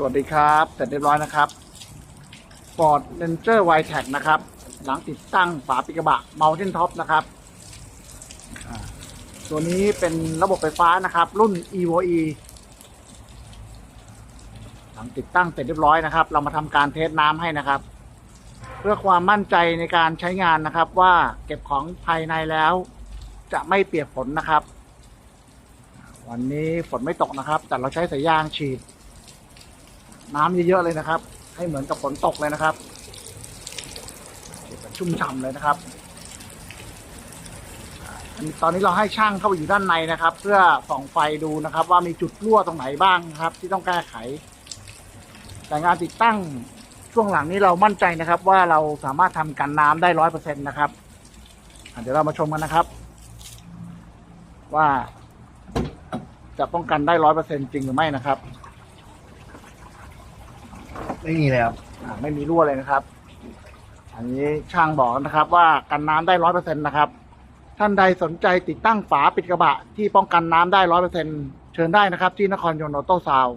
สวัสดีครับ เสร็จเรียบร้อยนะครับ Ford Ranger w i t e c นะครับ หลังติดตั้งฝาปิกระบะ Mountain Top นะครับ ตัวนี้เป็นระบบไฟฟ้านะครับ รุ่น EVOE หลังติดตั้งเสร็จเรียบร้อยนะครับ เรามาทำการเทสน้ำให้นะครับ เพื่อความมั่นใจในการใช้งานนะครับ ว่าเก็บของภายในแล้ว จะไม่เปียกฝนนะครับ วันนี้ฝนไม่ตกนะครับ แต่เราใช้สายยางฉีด น้ำเยอะๆเลยนะครับ ให้เหมือนกับฝนตกเลยนะครับชุ่มฉ่ำเลยนะครับตอนนี้เราให้ช่างเข้าไปอยู่ด้านในนะครับ เพื่อส่องไฟดูนะครับ ว่ามีจุดรั่วตรงไหนบ้างครับ ที่ต้องแก้ไข แต่งานติดตั้งช่วงหลังนี้เรามั่นใจนะครับ ว่าเราสามารถทำกันน้ำได้ร้อยเปอร์เซ็นต์นะครับเดี๋ยวเรามาชมกันนะครับ ว่า จะป้องกันได้ร้อยเปอร์เซ็นจริงหรือไม่นะครับ ไม่มีเลยครับอ่าไม่มีรั่วเลยนะครับ อันนี้ช่างบอกนะครับ ว่ากันน้ำได้ร้อยเปอร์เซ็นต์นะครับ ท่านใดสนใจติดตั้งฝาปิดกระบะที่ป้องกันน้ำได้ร้อยเปอร์เซ็นเชิญได้นะครับ ที่นครยนต์ออโต้ซาวด์